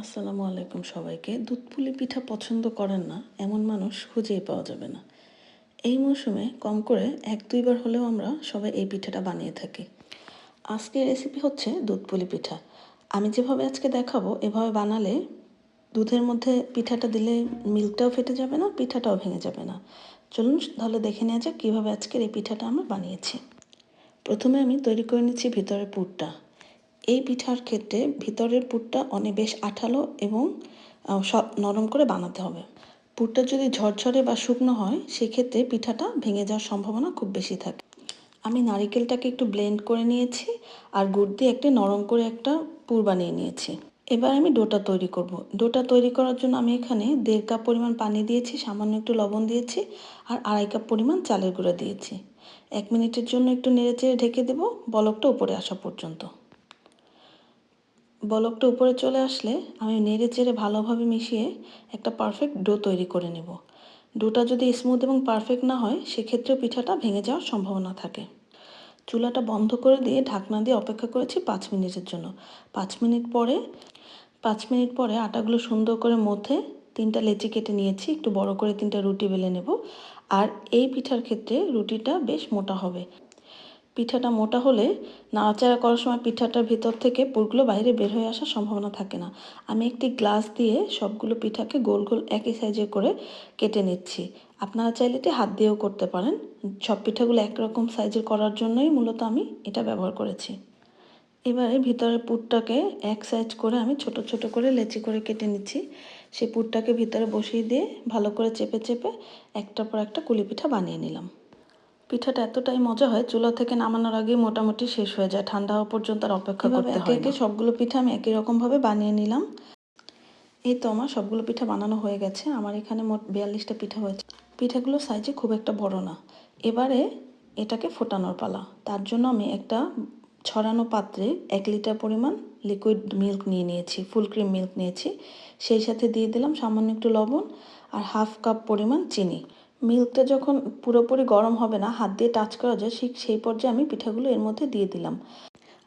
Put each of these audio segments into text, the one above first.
আসসালামু আলাইকুম সবাইকে। দুধ পুলি পিঠা পছন্দ করেন না, এমন মানুষ খুঁজেই পাওয়া যাবে না। এই মৌসুমে কম করে এক দুইবার হলেও আমরা সবাই এই পিঠাটা বানিয়ে থাকি। আজকের রেসিপি হচ্ছে দুধ পুলি পিঠা। আমি যেভাবে আজকে দেখাবো, এভাবে বানালে দুধের মধ্যে পিঠাটা দিলে মিল্কটাও ফেটে যাবে না, পিঠাটাও ভেঙে যাবে না। চলুন তাহলে দেখে নেওয়া যাক কীভাবে আজকের এই পিঠাটা আমরা বানিয়েছি। প্রথমে আমি তৈরি করে নিচ্ছি ভিতরের পুরটা। এই পিঠার ক্ষেত্রে ভিতরের পুরটা অনেক বেশ আঠালো এবং নরম করে বানাতে হবে। পুরটা যদি ঝরঝরে বা শুকনো হয়, সেক্ষেত্রে পিঠাটা ভেঙে যাওয়ার সম্ভাবনা খুব বেশি থাকে। আমি নারিকেলটাকে একটু ব্লেন্ড করে নিয়েছি আর গুড় দিয়ে একটা নরম করে একটা পুর বানিয়ে নিয়েছি। এবার আমি ডোটা তৈরি করব। ডোটা তৈরি করার জন্য আমি এখানে দেড় কাপ পরিমাণ পানি দিয়েছি, সামান্য একটু লবণ দিয়েছি আর আড়াই কাপ পরিমাণ চালের গুঁড়া দিয়েছি। এক মিনিটের জন্য একটু নেড়ে চেড়ে ঢেকে দেবো, বলকটা উপরে আসা পর্যন্ত। বলকটা উপরে চলে আসলে আমি নেড়ে চেড়ে ভালোভাবে মিশিয়ে একটা পারফেক্ট ডো তৈরি করে নেব। ডোটা যদি স্মুথ এবং পারফেক্ট না হয়, সেক্ষেত্রেও পিঠাটা ভেঙে যাওয়ার সম্ভাবনা থাকে। চুলাটা বন্ধ করে দিয়ে ঢাকনা দিয়ে অপেক্ষা করেছি পাঁচ মিনিটের জন্য। পাঁচ মিনিট পরে, পাঁচ মিনিট পরে আটাগুলো সুন্দর করে মধ্যে তিনটা লেচি কেটে নিয়েছি, একটু বড় করে তিনটা রুটি বেলে নেব। আর এই পিঠার ক্ষেত্রে রুটিটা বেশ মোটা হবে। পিঠাটা মোটা হলে নাড়াচাড়া করার সময় পিঠাটার ভিতর থেকে পুরগুলো বাইরে বের হয়ে আসার সম্ভাবনা থাকে না। আমি একটি গ্লাস দিয়ে সবগুলো পিঠাকে গোল গোল একই সাইজে করে কেটে নিচ্ছি। আপনারা চাইলে এটি হাত দিয়েও করতে পারেন। সব পিঠাগুলো একরকম সাইজের করার জন্যই মূলত আমি এটা ব্যবহার করেছি। এবারে ভিতরের পুরটাকে এক সাইজ করে আমি ছোট ছোট করে লেচি করে কেটে নিচ্ছি। সেই পুরটাকে ভিতরে বসিয়ে দিয়ে ভালো করে চেপে চেপে একটার পর একটা কুলি পিঠা বানিয়ে নিলাম। পিঠাটা এতটাই মজা হয় চুলা থেকে নামানোর আগে মোটামুটি শেষ হয়ে যায়। ঠান্ডা হওয়া পর্যন্ত আর অপেক্ষা করতে হয় একে সবগুলো পিঠা আমি একই রকমভাবে বানিয়ে নিলাম। এই তো আমার সবগুলো পিঠা বানানো হয়ে গেছে। আমার এখানে মোট বিয়াল্লিশটা পিঠা হয়েছে। পিঠাগুলো সাইজে খুব একটা বড় না। এবারে এটাকে ফোটানোর পালা। তার জন্য আমি একটা ছড়ানো পাত্রে এক লিটার পরিমাণ লিকুইড মিল্ক নিয়ে নিয়েছি ফুল ক্রিম মিল্ক নিয়েছি। সেই সাথে দিয়ে দিলাম সামান্য একটু লবণ আর হাফ কাপ পরিমাণ চিনি। মিল্কটা যখন পুরোপুরি গরম হবে না, হাত দিয়ে টাচ করা যায়, ঠিক সেই পর্যায়ে আমি পিঠাগুলো এর মধ্যে দিয়ে দিলাম।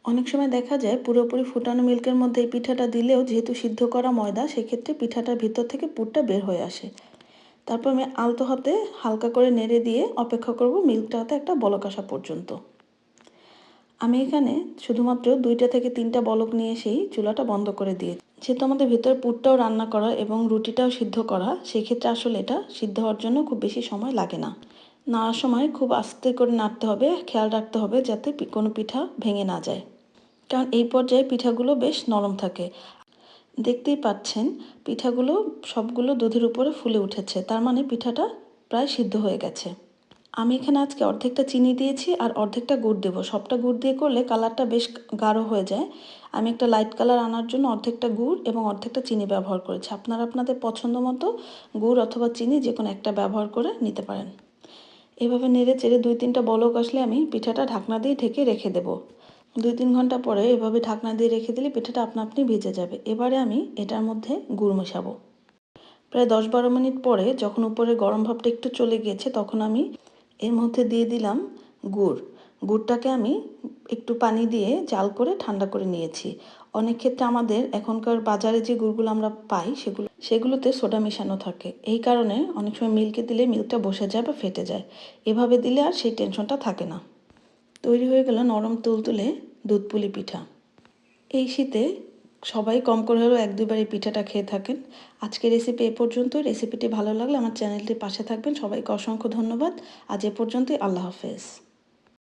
অনেক সময় দেখা যায় পুরোপুরি ফুটানো মিল্কের মধ্যে এই পিঠাটা দিলেও যেহেতু সিদ্ধ করা ময়দা, সেক্ষেত্রে পিঠাটার ভিতর থেকে পুরটা বের হয়ে আসে। তারপর আমি আলতো হাতে হালকা করে নেড়ে দিয়ে অপেক্ষা করব মিল্কটা হাতে একটা বলক আসা পর্যন্ত। আমি এখানে শুধুমাত্র দুইটা থেকে তিনটা বলক নিয়ে সেই চুলাটা বন্ধ করে দিয়ে যেহেতু আমাদের ভেতরে পুরটাও রান্না করা এবং রুটিটাও সিদ্ধ করা, সেক্ষেত্রে আসলে এটা সিদ্ধ হওয়ার জন্য খুব বেশি সময় লাগে না। নাড়ার সময় খুব আস্তে করে নাড়তে হবে, খেয়াল রাখতে হবে যাতে কোনো পিঠা ভেঙে না যায়। কারণ এই পর্যায়ে পিঠাগুলো বেশ নরম থাকে। দেখতেই পাচ্ছেন, পিঠাগুলো সবগুলো দুধের উপরে ফুলে উঠেছে। তার মানে পিঠাটা প্রায় সিদ্ধ হয়ে গেছে। আমি এখানে আজকে অর্ধেকটা চিনি দিয়েছি আর অর্ধেকটা গুড় দেবো। সবটা গুড় দিয়ে করলে কালারটা বেশ গাঢ় হয়ে যায়। আমি একটা লাইট কালার আনার জন্য অর্ধেকটা গুড় এবং অর্ধেকটা চিনি ব্যবহার করেছি। আপনারা আপনাদের পছন্দ মতো গুড় অথবা চিনি যে কোনো একটা ব্যবহার করে নিতে পারেন। এভাবে নেড়ে চেড়ে দুই তিনটা বলক আসলে আমি পিঠাটা ঢাকনা দিয়ে ঢেকে রেখে দেব। দুই তিন ঘণ্টা পরে এভাবে ঢাকনা দিয়ে রেখে দিলে পিঠাটা আপনা আপনি ভিজে যাবে। এবারে আমি এটার মধ্যে গুড় মেশাবো। প্রায় দশ বারো মিনিট পরে যখন উপরে গরম ভাবটা একটু চলে গিয়েছে তখন আমি এর মধ্যে দিয়ে দিলাম গুড়। গুড়টাকে আমি একটু পানি দিয়ে জাল করে ঠান্ডা করে নিয়েছি। অনেক ক্ষেত্রে আমাদের এখনকার বাজারে যে গুড়গুলো আমরা পাই, সেগুলো, সেগুলোতে সোডা মেশানো থাকে। এই কারণে অনেক সময় মিল্কে দিলে মিল্কটা বসে যায় বা ফেটে যায়। এভাবে দিলে আর সেই টেনশনটা থাকে না। তৈরি হয়ে গেল নরম তুলতুলে দুধ পুলি পিঠা। এই শীতে সবাই কম করে হলেও এক দুইবার এই পিঠাটা খেয়ে থাকেন। আজকের রেসিপি এ পর্যন্ত রেসিপিটি ভালো লাগলে আমার চ্যানেলটির পাশে থাকবেন। সবাইকে অসংখ্য ধন্যবাদ। আজ এ পর্যন্তই। আল্লাহ হাফেজ।